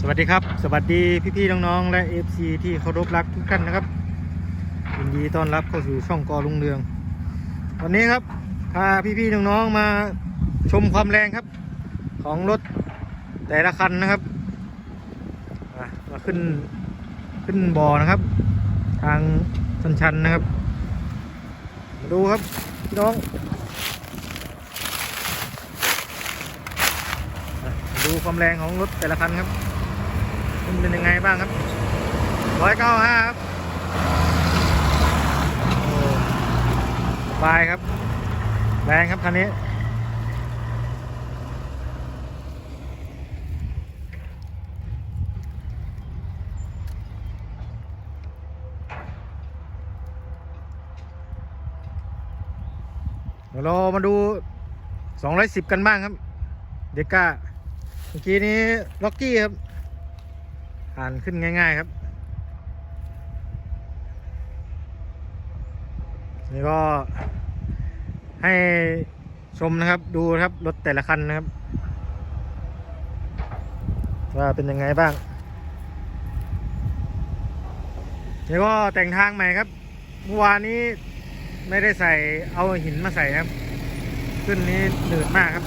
สวัสดีครับ สวัสดีพี่ๆน้องๆ และ FC ที่เคารพรักทุกท่านนะครับยินดีต้อนรับเข้าสู่ช่องกอลุงเรือง วันนี้ครับพาพี่ๆน้องๆมาชมความแรงครับ ของรถแต่ละคันนะครับมาขึ้นขึ้นบ่อนะครับ ทางชันๆนะครับ มาดูครับพี่น้องดูความแรงของรถแต่ละคันครับ มันเป็นยังไงบ้างครับร้อยเก้าห้าครับโอ้สบายครับ แรงครับคันนี้เดี๋ยวเรามาดู 210 กันบ้างครับ เดก้า เมื่อกี้นี้ล็อกกี้ครับ ผ่านขึ้นง่าย ๆครับ นี่ก็ให้ชมนะครับดูครับรถแต่ละคันนะครับ ว่าเป็นยังไงบ้างนี่ก็แต่งทางใหม่ครับเมื่อวานนี้ไม่ได้ใส่เอาหินมาใส่ครับ ขึ้นนี้หนืดมากครับ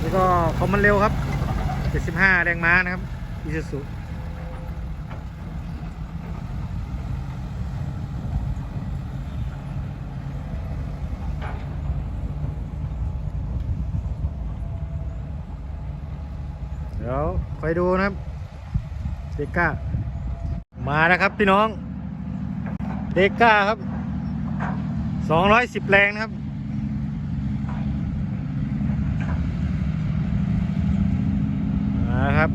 นี่ก็คอมมันเร็วครับ 75 แรงม้านะครับอีซูซุเดี๋ยวคอยดูนะครับเดก้ามาแล้วครับพี่น้องเดก้าครับ 210 แรงนะครับ นะครับ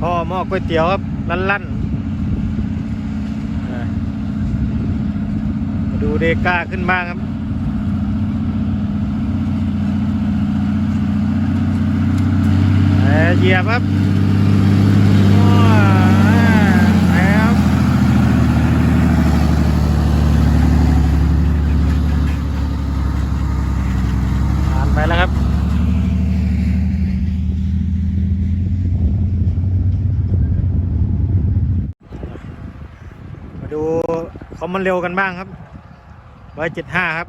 พ่อหม้อก๋วยเตี๋ยวครับลั่นๆมาดูเดก้าขึ้นบ้างครับเอ่อเหยียบครับว้าวไปครับผ่านไปแล้วครับ มา เขามมันเร็วกันบ้างครับร้อยเจ็ดห้าครับ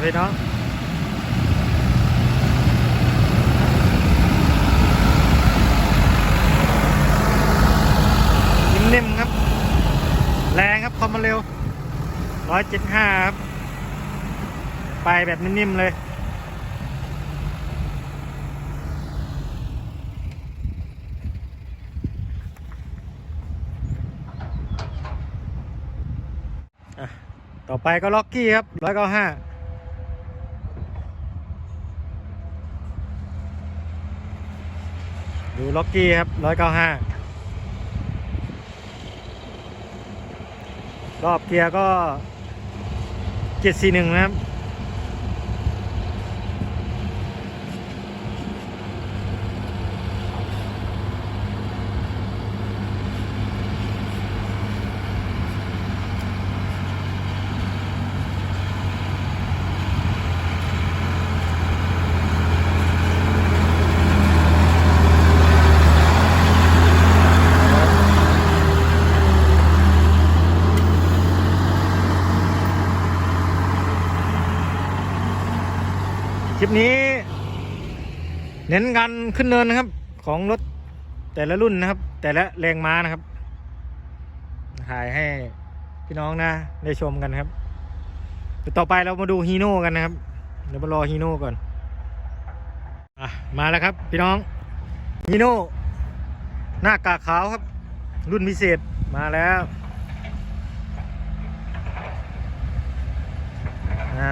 ไปพี่น้องนิ่มๆครับ แรงครับความเร็วร้อยเจ็ดห้าครับ ไปแบบนิ่มๆเลยต่อไปก็ล็อกกี้ครับร้อยเก้าห้า ดูล็อกกี้ครับร้อยเก้าห้ารอบเกียร์ก็เจ็ดสี่หนึ่งนะครับ คลิปนี้ เน้นการขึ้นเนินนะครับ ของรถแต่ละรุ่นนะครับ แต่ละแรงม้านะครับถ่ายให้พี่น้องนะได้ชมกันครับเดี๋ยวต่อไปเรามาดูฮีโน่กันนะครับ เดี๋ยวมารอฮีโน่ก่อนอะมาแล้วครับ พี่น้องฮีโน่หน้ากากขาวครับ รุ่นพิเศษมาแล้ว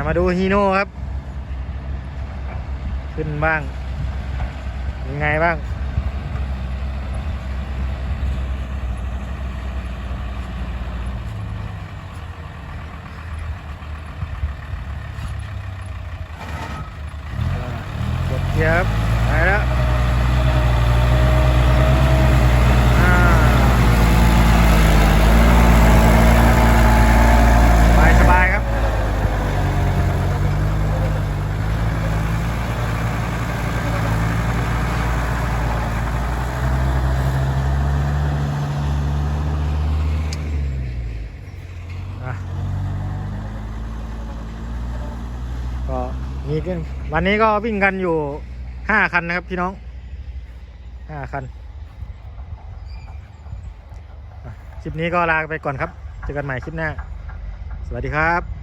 มาดูฮีโน่ครับ ขึ้นบ้าง ยังไงบ้าง กดเกียร์ครับไปแล้วอ่าสบายสบายครับ อะก็ มีกันวันนี้ก็วิ่งกันอยู่ห้าคันนะครับพี่น้องห้าคันคลิปนี้ก็ลาไปก่อนครับ เจอกันใหม่คลิปหน้า สวัสดีครับ